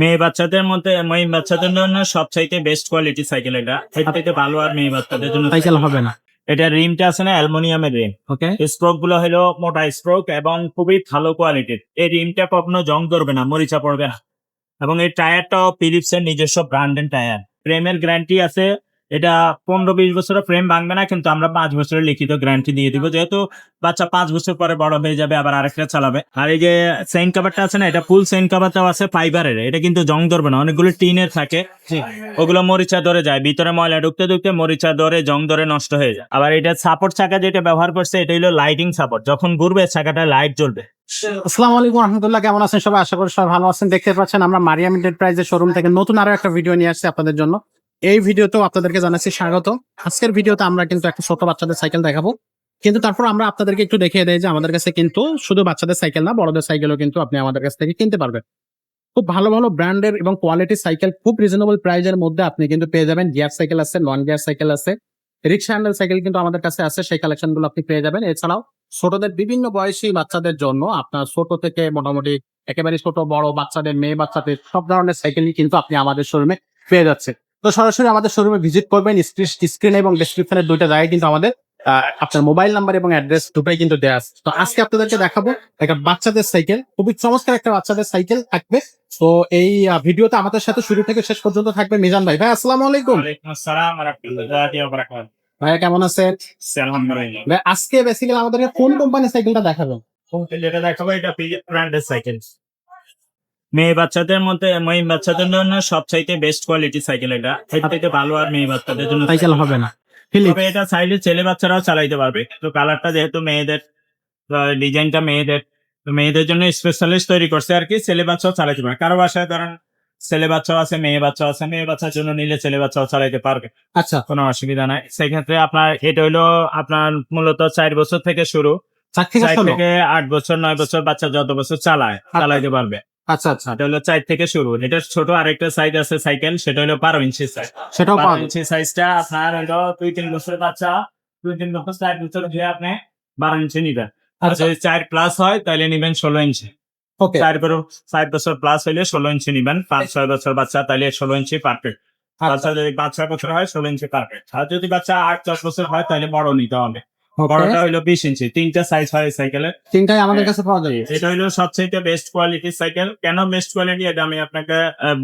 মেয়ে বাচ্চাদের মধ্যে মেয়ে বাচ্চাদের জন্য সবচাইতে বেস্ট কোয়ালিটি সাইকেল এটা। এর থেকে ভালো আর মেয়ে বাচ্চাদের জন্য সাইকেল হবে না। এটা রিমটা আছে না অ্যালুমিনিয়ামের রিম। ওকে। স্ট্রোকগুলো হলো মোটা স্ট্রোক এবং খুবই ভালো কোয়ালিটির এই রিমটা কখনো জং ধরবে না মরিচা পড়বে না। এবং এই টায়ারটাও ফিলিপসের নিজস্ব ব্র্যান্ডের টায়ার প্রেমের গ্যারান্টি আছে এটা পনেরো বিশ বছরের ফ্রেম ভাঙবে না কিন্তু আমরা পাঁচ বছরের লিখিত গ্যারান্টি দিয়ে দিব। যেহেতু বাচ্চা পাঁচ বছর পরে বড় হয়ে যাবে আবার আরেকটা চালাবে। আর এই যে সেন কাভারটা আছে না এটা ফুল সেন কাভারটাও আছে ফাইবারের এটা কিন্তু জং ধরবে না অনেকগুলো টিনের থাকে। ওগুলো মরিচা ধরে যায় ভিতরে ময়লা ঢুকতে ঢুকতে মরিচা ধরে জং ধরে নষ্ট হয়ে যায়। আবার এটা সাপোর্ট চাকা যেটা ব্যবহার করছে এটা হলো লাইটিং সাপোর্ট যখন ঘুরবে চাকাটা লাইট জ্বলবে। আসসালামু আলাইকুম রহমতুল্লাহ কেমন আছেন সবাই? আশা করি সবাই ভালো আছেন। দেখতে পাচ্ছেন আমরা মারিয়াম এন্টারপ্রাইজের শোরুম থেকে নতুন আরও একটা ভিডিও নিয়ে আসছি আপনাদের জন্য। এই ভিডিওতেও আপনাদেরকে জানাচ্ছি স্বাগত। আজকের ভিডিওতে আমরা কিন্তু একটা ছোট বাচ্চাদের সাইকেল দেখাবো। কিন্তু তারপর আমরা আপনাদেরকে একটু দেখিয়ে দেয় যে আমাদের কাছে কিন্তু শুধু বাচ্চাদের সাইকেল না, বড়দের সাইকেলও কিন্তু আপনি আমাদের কাছ থেকে কিনতে পারবেন। খুব ভালো ভালো ব্র্যান্ডের এবং কোয়ালিটির সাইকেল, খুব রিজনেবল প্রাইজের মধ্যে আপনি কিন্তু পেয়ে যাবেন। গিয়ার সাইকেল আছে, নন গিয়ার সাইকেল আছে, রিক্সা হ্যান্ডেল সাইকেল কিন্তু আমাদের কাছে আছে, সেই কালেকশনগুলো আপনি পেয়ে যাবেন। এছাড়াও ছোটদের বিভিন্ন বয়সী বাচ্চাদের জন্য আপনার ছোট থেকে মোটামুটি একেবারে ছোট, বড় বাচ্চাদের, মেয়ে বাচ্চাদের সব ধরনের সাইকেলই কিন্তু আপনি আমাদের শোরুমে পেয়ে যাচ্ছে তো সরাসরি আমাদের শোরুমে ভিজিট করবেন স্ক্রিন এবং ডেসক্রিপশনের দুইটা জায়গায় কিন্তু আমাদের আপনার মোবাইল নাম্বার এবং অ্যাড্রেস দুটোই কিন্তু দেওয়া আছে। তো আজকে আপনাদেরকে দেখাবো একটা বাচ্চাদের সাইকেল খুবই চমৎকার একটা বাচ্চাদের সাইকেল থাকবে। তো এই ভিডিওতে আমাদের সাথে শুরু থেকে শেষ পর্যন্ত থাকবে। মিজান ভাই ভাই আসসালাম আলাইকুম। ভাইয়া কেমন আছেন? ভাই আজকে বেসিক্যালি আমাদেরকে কোন কোম্পানির সাইকেলটা দেখাবেন? দেখাবো? এটা ব্র্যান্ডের সাইকেল মেয়ে বাচ্চাদের মধ্যে মেয়ে বাচ্চাদের জন্য সবচাইতে বেস্ট কোয়ালিটি সাইকেল এটা। এর থেকে ভালো আর মেয়ে বাচ্চাদের জন্য সাইকেল হবে না। তবে এটা চাইলে ছেলে বাচ্চারাও চালাইতে পারবে। তো কালারটা যেহেতু মেয়েদের ডিজাইনটা মেয়েদের তো মেয়েদের জন্য স্পেশালিস্ট তৈরি করছে আর কি ছেলে বাচ্চাও চালাইতে পারবে। কারও বাসায় ধরেন ছেলে বাচ্চাও আছে মেয়ে বাচ্চা আছে মেয়ে বাচ্চার জন্য নিলে ছেলে বাচ্চাও চালাইতে পারবে। আচ্ছা। কোনো অসুবিধা নাই। সেক্ষেত্রে আপনার এটা হইল আপনার মূলত চার বছর থেকে শুরু। চার থেকে থেকে আট বছর নয় বছর বাচ্চা যত বছর চালায় চালাইতে পারবে। আচ্ছা আচ্ছা। এটা হলো চার থেকে শুরু। এটা ছোট আরেকটা সাইজ আছে সাইকেল সেটা হলো বারো ইঞ্চি সাইজ সেটাও বারো ইঞ্চি সাইজটা আপনার হলো দুই তিন বছর বাচ্চা দুই তিন বছর চার বছর দিয়ে আপনি বারো ইঞ্চি নিবেন। আর আচ্ছা। যদি চার প্লাস হয় তাহলে নিবেন ষোলো ইঞ্চি ওকে চার বছর প্লাস হইলে ষোলো ইঞ্চি নিবেন। পাঁচ ছয় বছর বাচ্চা তাহলে ষোলো ইঞ্চি পারফেক্ট বাচ্চা যদি পাঁচ ছয় বছর হয় ষোলো ইঞ্চি পারফেক্ট আর যদি বাচ্চা আট দশ বছর হয় তাহলে বড় নিতে হবে। বড়টা হইল বিশ ইঞ্চি তিনটা সাইজ হয় সাইকেলের তিনটাই আমাদের কাছে পাওয়া যাবে এটা হইল সবচেয়ে বেস্ট কোয়ালিটির সাইকেল কেন বেস্ট কোয়ালিটি এটা আমি আপনাকে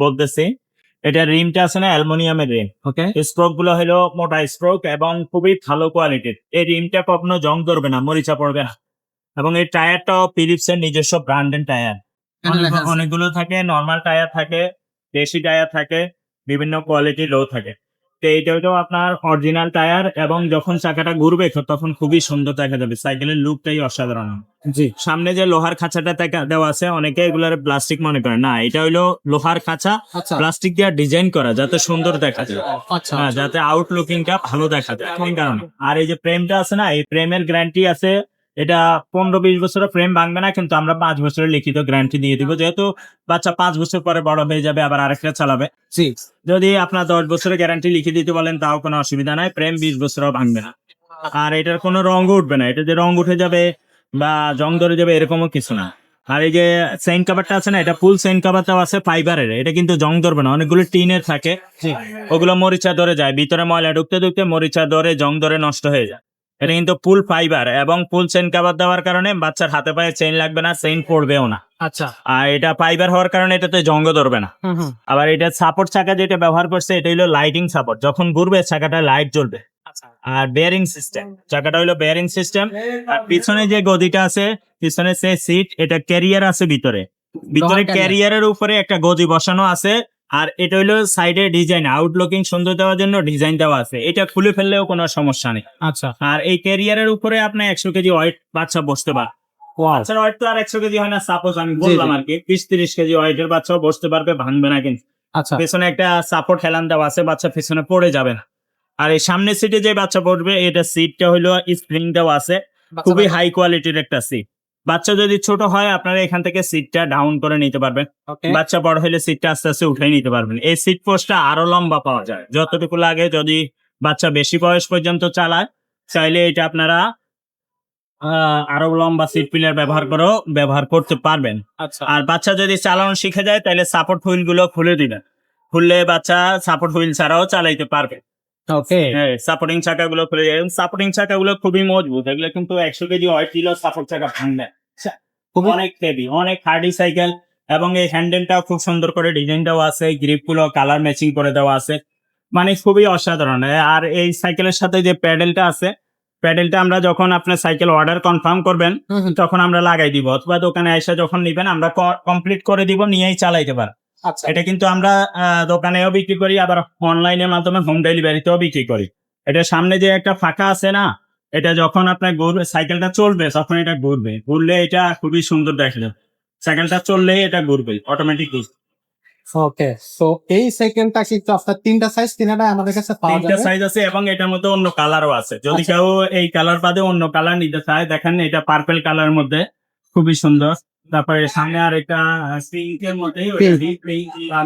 বলতেছি। এটা রিমটা আছে না অ্যালুমিনিয়ামের রিম। ওকে। স্ট্রোকগুলো হলো মোটা স্ট্রোক এবং খুবই ভালো কোয়ালিটির এই রিমটা কখনো জং ধরবে না মরিচা পড়বে না। এবং এই টায়ারটাও ফিলিপস এর নিজস্ব ব্র্যান্ডের টায়ার অনেকগুলো থাকে নর্মাল টায়ার থাকে দেশি টায়ার থাকে বিভিন্ন কোয়ালিটি লো থাকে। তো এইটা হলো আপনার অরিজিনাল টায়ার এবং যখন চাকাটা ঘুরবে তখন খুবই সুন্দর দেখা যাবে। সাইকেলের লুকটাই অসাধারণ। জি। সামনে যে লোহার খাঁচাটা দেখা- দেওয়া আছে অনেকে এগুলার প্লাস্টিক মনে করে। না এটা হইল লোহার খাঁচা। আচ্ছা। প্লাস্টিক দিয়ে ডিজাইন করা যাতে সুন্দর দেখা যায়। আচ্ছা হ্যাঁ যাতে আউটলুকিংটা ভালো দেখা যায়। কারণে। আর এই যে ফ্রেমটা আছে না এই ফ্রেমের গ্যারান্টি আছে এটা পনেরো বিশ বছরের ফ্রেম ভাঙবে না কিন্তু আমরা পাঁচ বছরের লিখিত গ্যারান্টি দিয়ে দিব। যেহেতু বাচ্চা পাঁচ বছর পরে বড় হয়ে যাবে আবার আরেকটা চালাবে। যদি আপনার দশ বছরের গ্যারান্টি লিখে দিতে বলেন তাও কোনো অসুবিধা নাই প্রেম বিশ বছরও ভাঙবে না। আর এটার কোনো রঙ উঠবে না এটা যে রং উঠে যাবে বা জং ধরে যাবে এরকমও কিছু না। আর এই যে সেন কাভারটা আছে না এটা ফুল সেন কাভারটাও আছে ফাইবারের এটা কিন্তু জং ধরবে না অনেকগুলো টিনের থাকে। ওগুলো মরিচা ধরে যায় ভিতরে ময়লা ঢুকতে ঢুকতে মরিচা ধরে জং ধরে নষ্ট হয়ে যায়। এটা কিন্তু ফুল ফাইবার এবং ফুল চেন কাভার দেওয়ার কারণে বাচ্চার হাতে পায়ে চেইন লাগবে না চেইন পড়বেও না। আচ্ছা। আর এটা ফাইবার হওয়ার কারণে এটাতে জঙ্গ ধরবে না। আবার এটা সাপোর্ট চাকা যেটা ব্যবহার করছে এটা হলো লাইটিং সাপোর্ট যখন ঘুরবে চাকাটা লাইট জ্বলবে। আচ্ছা। আর বেয়ারিং সিস্টেম চাকাটা হলো বেয়ারিং সিস্টেম আর পিছনে যে গদিটা আছে পিছনে সে সিট এটা ক্যারিয়ার আছে ভিতরে। ভিতরে ক্যারিয়ারের উপরে একটা গদি বসানো আছে। আর এটা হলো সাইডে ডিজাইন আউটলুকিং সুন্দর দেওয়ার জন্য ডিজাইন দেওয়া আছে। এটা খুলে ফেললেও কোনো সমস্যা নেই। আচ্ছা। আর এই ক্যারিয়ারের উপরে আপনি একশো কেজি ওয়েট বাচ্চা বসতে পারে বাচ্চার ওয়েট তো আর একশো কেজি হয় না সাপোজ আমি বললাম আর কি বিশ তিরিশ কেজি ওয়েটের বাচ্চাও বসতে পারবে ভাঙবে না কিন্তু। আচ্ছা। পেছনে একটা সাপোর্ট হেলান দেওয়া আছে বাচ্চা পেছনে পড়ে যাবে না। আর এই সামনের সিটে যে বাচ্চা পড়বে এটা সিটটা হলো স্প্রিং দেওয়া আছে। খুবই হাই কোয়ালিটির একটা সিট বাচ্চা যদি ছোট হয় আপনারা এখান থেকে সিটটা ডাউন করে নিতে পারবেন। বাচ্চা বড় হলে সিটটা আস্তে আস্তে উঠে নিতে পারবেন। এই সিট পোস্টটা আরও লম্বা পাওয়া যায়। যতটুকু লাগে যদি বাচ্চা বেশি বয়স পর্যন্ত চালায় চাইলে এটা আপনারা আহ, আরও লম্বা সিট পিলার ব্যবহার করেও ব্যবহার করতে পারবেন। আচ্ছা। আর বাচ্চা যদি চালানো শিখে যায় তাহলে সাপোর্ট হুইলগুলো খুলে দিবেন। খুললে বাচ্চা সাপোর্ট হুইল ছাড়াও চালাইতে পারবে। ওকে হ্যাঁ সাপোর্টিং চাকাগুলো খুলে যায়। সাপোর্টিং চাকাগুলো খুবই মজবুত। এগুলো কিন্তু একশো কেজি ওয়েট দিলেও সাপোর্ট চাকা খুবই- অনেক হেভি অনেক হার্ডি সাইকেল এবং এই হ্যান্ডেলটাও খুব সুন্দর করে ডিজাইনটাও আছে। গ্রিপগুলো কালার ম্যাচিং করে দেওয়া আছে। মানে খুবই অসাধারণ। আর এই সাইকেলের সাথে যে প্যাডেলটা আছে প্যাডেলটা আমরা যখন আপনার সাইকেল অর্ডার কনফার্ম করবেন তখন আমরা লাগাই দিব। অথবা দোকানে এসে যখন নিবেন আমরা কমপ্লিট করে দিব নিয়েই চালাইতে পার আচ্ছা এটা কিন্তু আমরা দোকানেও বিক্রি করি আবার অনলাইনের মাধ্যমে হোম ডেলিভারিতেও বিক্রি করি। এটা সামনে যে একটা ফাঁকা আছে না এটা যখন আপনার ঘুরবে সাইকেলটা চলবে তখন এটা ঘুরবে। ঘুরলে এটা খুবই সুন্দর দেখা যাবে সাইকেলটা চললেই এটা ঘুরবে অটোমেটিক ওকে সো এই সাইকেলটা কিন্তু আপনার তিনটা সাইজ তিনটাই আমাদের কাছে পাওয়া তিনটা সাইজ আছে এবং এটার মধ্যে অন্য কালারও আছে। যদি আচ্ছা। কেউ এই কালার বাদে অন্য কালার নিতে চায় দেখেন এটা পার্পেল কালার মধ্যে খুবই সুন্দর। তারপরে সামনে আর একটা পিঙ্ক মধ্যে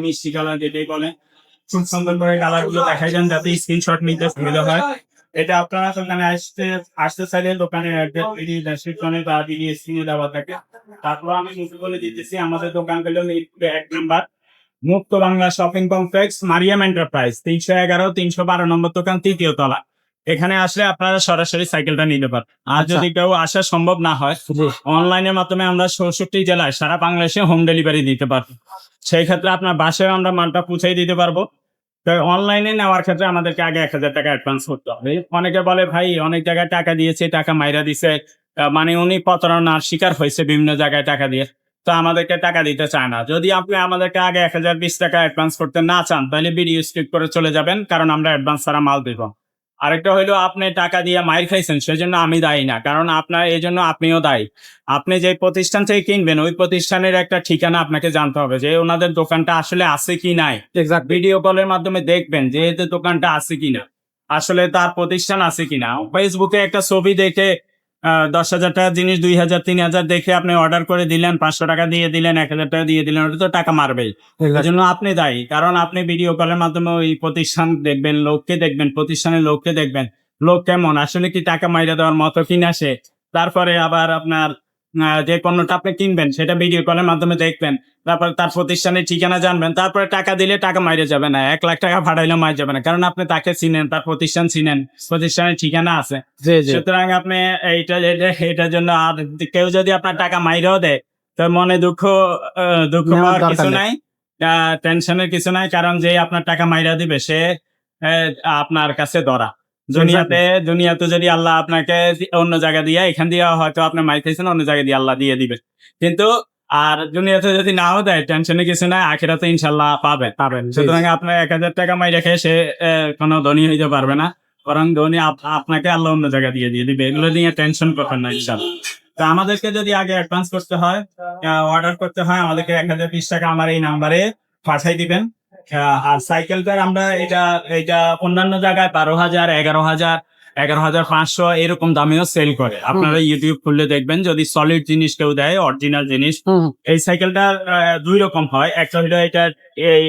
মিষ্টি কালার যেটাই বলে খুব সুন্দর করে কালারগুলো দেখাই যান যাতে স্ক্রিনশট নিতে সুবিধা হয়। এটা আপনারা দোকানে আসতে আসতে চাইলে দোকানে ডেসক্রিপশনে বা দিদি স্ক্রিনে দেওয়া থাকে। তারপর আমি মুখে বলে দিতেছি আমাদের দোকান মিরপুরে এক number Mukta Bangla shopping complex Mariam enterprise তিনশো এগারো তিনশো বারো নম্বর দোকান তৃতীয় তলা। এখানে আসলে আপনারা সরাসরি সাইকেলটা নিতে পারেন। আর আচ্ছা। যদি কেউ আসা সম্ভব না হয় অনলাইনের মাধ্যমে আমরা চৌষট্টি জেলায় সারা বাংলাদেশে হোম ডেলিভারি দিতে পারব। সেই ক্ষেত্রে আপনার বাসায় আমরা মালটা পৌঁছাই দিতে পারব। তো অনলাইনে নেওয়ার ক্ষেত্রে আমাদেরকে আগে এক হাজার টাকা অ্যাডভান্স করতে হবে। অনেকে বলে ভাই অনেক জায়গায় টাকা দিয়েছে টাকা মাইরা দিছে। মানে উনি প্রতারণার শিকার হয়েছে বিভিন্ন জায়গায় টাকা দিয়ে। তো আমাদেরকে টাকা দিতে চায় না। যদি আপনি আমাদেরকে আগে এক হাজার বিশ টাকা অ্যাডভান্স করতে না চান তাহলে ভিডিও স্কিপ করে চলে যাবেন কারণ আমরা অ্যাডভান্স ছাড়া মাল দেবো আরেকটা হইল আপনি টাকা দিয়ে মাইর খাইছেন সেজন্য আমি দায়ী না। কারণ আপনার এই জন্য আপনিও দায়ী। আপনি যে প্রতিষ্ঠান থেকে কিনবেন ওই প্রতিষ্ঠানের একটা ঠিকানা আপনাকে জানতে হবে যে ওনাদের দোকানটা আসলে আছে কি নাই। এক্সাক্ট ভিডিও কলের মাধ্যমে দেখবেন যে দোকানটা আছে কি না আসলে তার প্রতিষ্ঠান আছে কিনা। ফেসবুকে একটা ছবি দেখে দশ হাজার টাকা জিনিস দুই হাজার তিন হাজার দেখে আপনি অর্ডার করে দিলেন পাঁচশো টাকা দিয়ে দিলেন এক হাজার টাকা দিয়ে দিলেন ওটা তো টাকা মারবেই। এই জন্য আপনি দায়ী কারণ আপনি ভিডিও কলের মাধ্যমে ওই প্রতিষ্ঠান দেখবেন লোককে দেখবেন প্রতিষ্ঠানের লোককে দেখবেন। লোক কেমন? আসলে কি টাকা মাইরা দেওয়ার মতো কিনা সে? তারপরে আবার আপনার যে পণ্যটা আপনি কিনবেন সেটা ভিডিও কলের মাধ্যমে দেখবেন। তারপর তার প্রতিষ্ঠানের ঠিকানা জানবেন। তারপরে টাকা দিলে টাকা মাইরে যাবে না। এক লাখ টাকা ভাড়াইলে মাইরে যাবে না। কারণ আপনি তাকে চিনেন তার প্রতিষ্ঠান চিনেন প্রতিষ্ঠানের ঠিকানা আছে। সুতরাং আপনি এইটা এটা- এটার জন্য আর কেউ যদি আপনার টাকা মাইরেও দেয় তো মনে দুঃখ দুঃখ পাওয়ার কিছু নাই। টেনশনের কিছু নাই কারণ যে আপনার টাকা মাইরা দিবে সে আপনার কাছে ধরা। দুনিয়াতে দুনিয়াতে যদি আল্লাহ আপনাকে অন্য জায়গা দিয়ে এখান দিয়ে হয়তো আপনি মাই খাইছেন অন্য জায়গা দিয়ে আল্লাহ দিয়ে দিবে কিন্তু আর দুনিয়াতে যদি নাও দেয় টেনশনে কিছু নাই আখেরাতে ইনশাল্লাহ পাবেন। পাবেন সুতরাং আপনার এক হাজার টাকা মাই রেখে সে কোনো ধনী হইতে পারবে না। বরং ধনী আপ- আপনাকে আল্লাহ অন্য জায়গা দিয়ে দিয়ে দিবে। এগুলো নিয়ে টেনশন করবেন না ইনশাল্লাহ তো আমাদেরকে যদি আগে অ্যাডভান্স করতে হয় অর্ডার করতে হয় আমাদেরকে এক হাজার বিশ টাকা আমার এই নাম্বারে পাঠাই দিবেন। আর সাইকেলটার আমরা এটা এটা অন্যান্য জায়গায় বারো হাজার এগারো হাজার এগারো হাজার পাঁচশো এরকম দামেও সেল করে। আপনারা ইউটিউব খুললে দেখবেন যদি সলিড জিনিস কেউ দেয় অরিজিনাল জিনিস এই সাইকেলটা দুই রকম হয়। একটা হলো এটা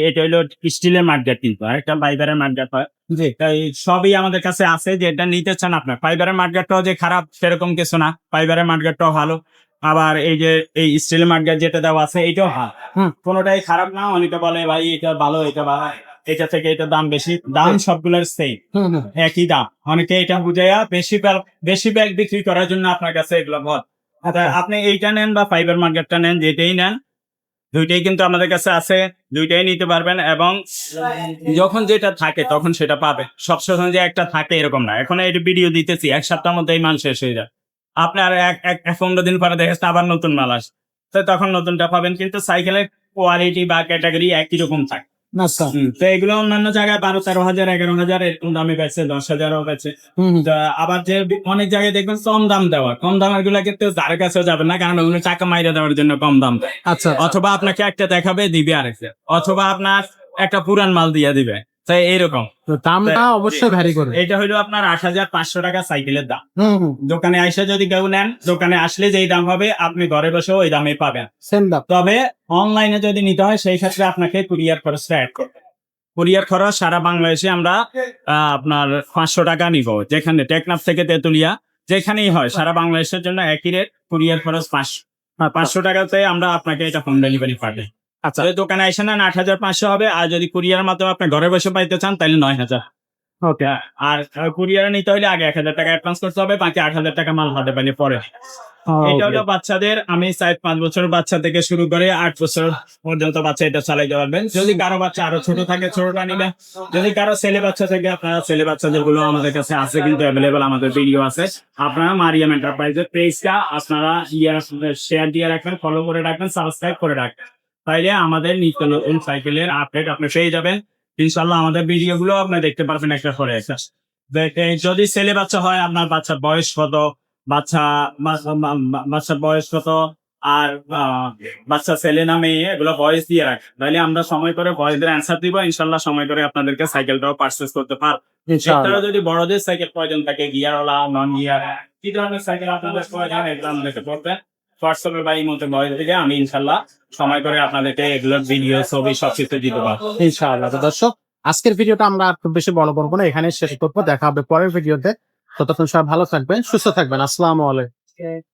এটা হলো স্টিলের মার্কেট কিন্তু একটা ফাইবারের মার্কেট হয়। জি। তাই সবই আমাদের কাছে আছে যেটা নিতে চান আপনার। ফাইবারের মার্কেটটাও যে খারাপ সেরকম কিছু না। ফাইবারের মার্কেটটাও ভালো। আবার এই যে এই স্টিলের মার্কেট যেটা দেওয়া আছে এটাও ভালো। কোনোটাই খারাপ না অনেকে বলে ভাই এটা ভালো এটা ভালো এটা থেকে এটা দাম বেশি। দাম সবগুলোর সেম। একই দাম। অনেকে এটা বুঝাইয়া বেশি বেশি ব্যাগ বিক্রি করার জন্য আপনার কাছে এগুলো বল। আপনি এইটা নেন বা ফাইবার মার্কেটটা নেন যেটাই নেন দুইটাই কিন্তু আমাদের কাছে আছে দুইটাই নিতে পারবেন এবং যখন যেটা থাকে তখন সেটা পাবে। সবসময় যে একটা থাকে এরকম না। এখন এই ভিডিও দিতেছি এক সপ্তাহের মধ্যে এই মাল শেষ হয়ে যায়। আপনার এক এক এক পনেরো দিন পরে দেখেন আবার নতুন মাল আসে। তো তখন নতুনটা পাবেন কিন্তু সাইকেলের কোয়ালিটি বা ক্যাটাগরি একই রকম থাকে। আচ্ছা তো এগুলো অন্যান্য জায়গায় বারো তেরো হাজার এগারো হাজার এরকম দামে বেচে দশ হাজারও বেচে। আবার যে অনেক জায়গায় দেখবেন কম দাম দেওয়া কম দামেরগুলা কিন্তু যার কাছেও যাবে না কারণ ওগুলো টাকা মাইরে দেওয়ার জন্য কম দাম আচ্ছা। অথবা আপনাকে একটা দেখাবে দিবে আরেকটা অথবা আপনার একটা পুরান মাল দিয়ে দিবে। তাই এইরকম। তো দামটা অবশ্যই ভ্যারি করবে। এটা হইল আপনার আট হাজার পাঁচশো টাকা সাইকেলের দাম। দোকানে আইসা যদি কেউ নেন দোকানে আসলে যেই দাম হবে আপনি ঘরে বসেও ওই দামে পাবেন। সেম দাম। তবে অনলাইনে যদি নিতে হয় সেই ক্ষেত্রে আপনাকে কুরিয়ার খরচটা অ্যাড করবে। কুরিয়ার খরচ সারা বাংলাদেশে আমরা আপনার পাঁচশো টাকা নিব। যেখানে টেকনাফ থেকে তেতুলিয়া যেখানেই হয় সারা বাংলাদেশের জন্য একই রেট কুরিয়ার খরচ পাঁচশো পাঁচশো টাকাতে আমরা আপনাকে এটা হোম ডেলিভারি পাঠাই আচ্ছা। দোকানে আসেন না আট হাজার পাঁচশো হবে আর যদি কুরিয়ার মাধ্যমে আপনি ঘরে বসে পাইতে চান তাহলে নয় হাজার। ওকে। আর কুরিয়ারে নিতে হলে আগে এক হাজার টাকা অ্যাডভান্স করতে হবে বাকি আট হাজার টাকা মাল হাতে পানি পরে। এটা হলো বাচ্চাদের আমি চার পাঁচ বছর বাচ্চা থেকে শুরু করে আট বছর পর্যন্ত বাচ্চা এটা চালাইতে পারবেন। যদি কারও বাচ্চা আরও ছোট থাকে ছোটটা নিবে। যদি কারও ছেলে বাচ্চা থাকে আপনারা ছেলে বাচ্চাদেরগুলো আমাদের কাছে আছে কিন্তু অ্যাভেলেবল আমাদের ভিডিও আছে। আপনারা মারিয়াম এন্টারপ্রাইজের পেজটা আপনারা ইয়ার শেয়ার দিয়ে রাখবেন ফলো করে রাখবেন সাবস্ক্রাইব করে রাখবেন। তাইলে আমাদের নিত্য নতুন সাইকেলের আপডেট আপনি পেয়ে যাবেন। ইনশাল্লাহ আমাদের ভিডিও গুলো আপনি দেখতে পারবেন একটা পরে একটা। যদি ছেলে বাচ্চা হয় আপনার বাচ্চার বয়স কত? বাচ্চা বাচ্চার বয়স কত? আর বাচ্চা ছেলে না মেয়ে এগুলো ভয়েস দিয়ে রাখ তাহলে আমরা সময় করে ভয়েসের অ্যান্সার দিব। ইনশাল্লাহ সময় করে আপনাদেরকে সাইকেলটাও পারচেস করতে পার। যদি বড়দের সাইকেল প্রয়োজন থাকে গিয়ারওয়ালা নন গিয়ার কি ধরনের সাইকেল আপনাদের প্রয়োজন এগুলো আমাদেরকে বলবেন। হোয়াটসঅ্যাপে বা ইমোতে ভয়েস থেকে আমি ইনশাল্লাহ সময় করে আপনাদেরকে এগুলোর ভিডিও ছবি সব কিছু দিতে পারব। ইনশাআল্লাহ। তো দর্শক আজকের ভিডিওটা আমরা আর খুব বেশি বড় করব না এখানে শেষ করব। দেখা হবে পরের ভিডিওতে। ততক্ষণ সবাই ভালো থাকবেন সুস্থ থাকবেন। আসসালামু আলাইকুম।